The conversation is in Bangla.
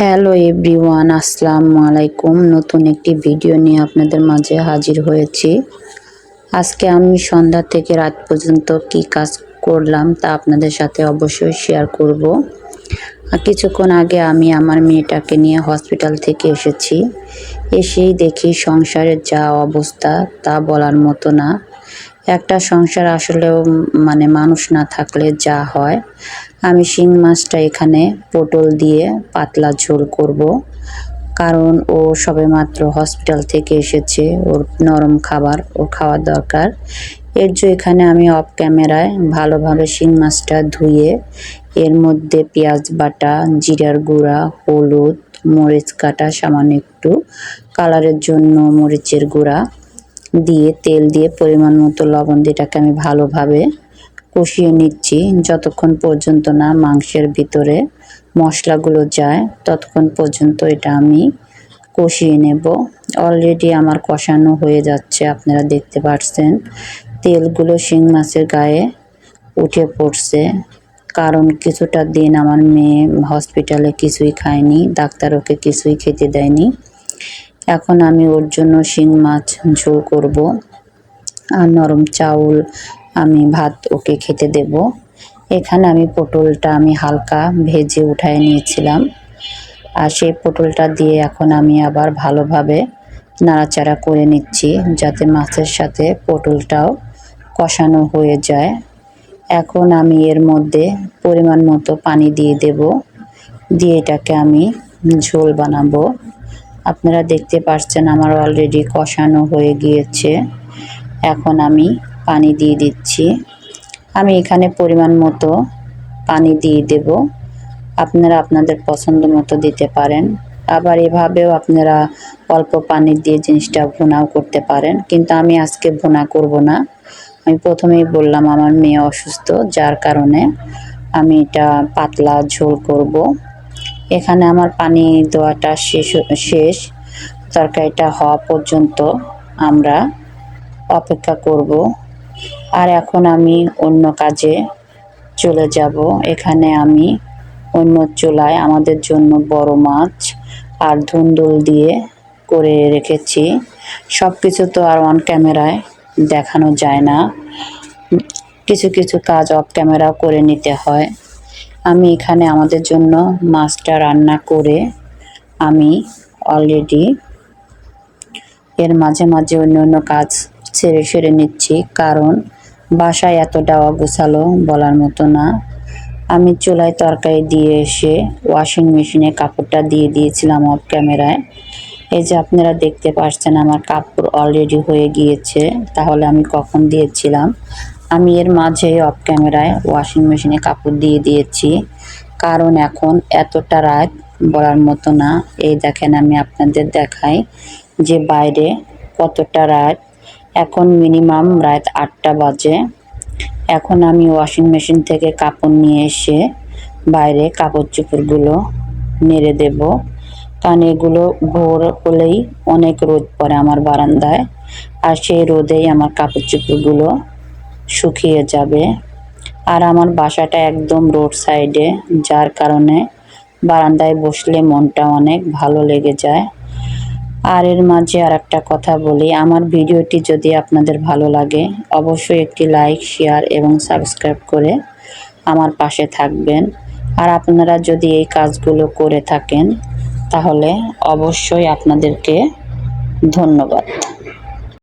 হ্যালো এভরিওয়ান, আসসালামু আলাইকুম। নতুন একটি ভিডিও নিয়ে আপনাদের মাঝে হাজির হয়েছি। আজকে আমি সন্ধ্যা থেকে রাত পর্যন্ত কি কাজ করলাম তা আপনাদের সাথে অবশ্যই শেয়ার করব। কিছুক্ষণ আগে আমি আমার মেয়েটাকে নিয়ে হসপিটাল থেকে এসেছি। এসেই দেখি সংসারের যা অবস্থা তা বলার মতো না। একটা সংসার আসলেও মানে মানুষ না থাকলে যা হয়। আমি শিং মাছটা এখানে পটল দিয়ে পাতলা ঝোল করব। কারণ ও সবে মাত্র হসপিটাল থেকে এসেছে, ওর নরম খাবার ও খাওয়ার দরকার। এর জন্য এখানে আমি অফ ক্যামেরায় ভালোভাবে শিং মাছটা ধুয়ে, এর মধ্যে পেঁয়াজ বাটা, জিরার গুঁড়া, হলুদ, মরিচ কাটা, সামান্য একটু, কালারের জন্য মরিচের গুঁড়া দিয়ে তেল দিয়ে পরিমাণ মতো লবণ দিয়ে এটাকে আমি ভালোভাবে কষিয়ে নিচ্ছি। যতক্ষণ পর্যন্ত না মাংসের ভিতরে মশলাগুলো যায়, ততক্ষণ পর্যন্ত এটা আমি কষিয়ে নেব। অলরেডি আমার কষানো হয়ে যাচ্ছে, আপনারা দেখতে পাচ্ছেন তেলগুলো শিং মাছের গায়ে উঠে পড়ছে। কারণ কিছুটা দিন আমার মেয়ে হসপিটালে কিছুই খায়নি, ডাক্তার ওকে কিছুই খেতে দেয়নি। এখন আমি ওর জন্য শিং মাছ ঝোল করব আর নরম চাউল আমি ভাত ওকে খেতে দেব। এখানে আমি পটলটা আমি হালকা ভেজে উঠায় নিয়েছিলাম। আর সেই পটলটা দিয়ে এখন আমি আবার ভালোভাবে নাড়াচাড়া করে নিচ্ছি যাতে মাছের সাথে পটলটাও কষানো হয়ে যায়। এখন আমি এর মধ্যে পরিমাণ মতো পানি দিয়ে দেব। দিয়ে এটাকে আমি ঝোল বানাবো। আপনারা দেখতে পাচ্ছেন আমার অলরেডি কষানো হয়ে গিয়েছে। এখন আমি পানি দিয়ে দিচ্ছি। আমি এখানে পরিমাণ মতো পানি দিয়ে দেব। আপনারা আপনাদের পছন্দ মতো দিতে পারেন। আবার এভাবেও আপনারা অল্প পানি দিয়ে জিনিসটা ভুনাও করতে পারেন। কিন্তু আমি আজকে ভুনা করব না। আমি প্রথমেই বললাম আমার মেয়ে অসুস্থ, যার কারণে আমি এটা পাতলা ঝোল করব। এখানে আমার পানি দেওয়াটা শেষ শেষ। তরকারিটা হওয়া পর্যন্ত আমরা অপেক্ষা করব। আর এখন আমি অন্য কাজে চলে যাব। এখানে আমি অন্য চুলায় আমাদের জন্য বড় মাছ আর ধুন্দুল দিয়ে করে রেখেছি। সব কিছু তো আর অন ক্যামেরায় দেখানো যায় না। কিছু কিছু কাজ অফ ক্যামেরাও করে নিতে হয়। আমি এখানে আমাদের জন্য মাছটা রান্না করে আমি অলরেডি এর মাঝে মাঝে অন্য অন্য কাজ ছেড়ে সেরে নিচ্ছি, কারণ বাসায় এতটা অগোছালো বলার মতো না। আমি চুলায় তরকারি দিয়ে এসে ওয়াশিং মেশিনে কাপড়টা দিয়ে দিয়েছিলাম অফ ক্যামেরায় এই যে আপনারা দেখতে পাচ্ছেন আমার কাপড় অলরেডি হয়ে গিয়েছে, তাহলে আমি কখন দিয়েছিলাম? আমি এর মাঝে অফ ক্যামেরায় ওয়াশিং মেশিনে কাপড় দিয়ে দিয়েছি। কারণ এখন এতটা রাত বলার মতো না। এই দেখেন আমি আপনাদের দেখাই যে বাইরে কতটা রাত। এখন মিনিমাম রাত আটটা বাজে। এখন আমি ওয়াশিং মেশিন থেকে কাপড় নিয়ে এসে বাইরে কাপড় চোপড়গুলো নেড়ে দেব। কারণ এগুলো ভোর হলেই অনেক রোদ পড়ে আমার বারান্দায়। আর সেই রোদেই আমার কাপড় চোপড়গুলো শুকিয়ে যাবে। আর আমার বাসাটা একদম রোড সাইডে, যার কারণে বারান্দায় বসলে মনটা অনেক ভালো লেগে যায়। আর এর মাঝে আর একটা কথা বলি, আমার ভিডিওটি যদি আপনাদের ভালো লাগে, অবশ্যই একটি লাইক, শেয়ার এবং সাবস্ক্রাইব করে আমার পাশে থাকবেন। আর আপনারা যদি এই কাজগুলো করে থাকেন, তাহলে অবশ্যই আপনাদেরকে ধন্যবাদ।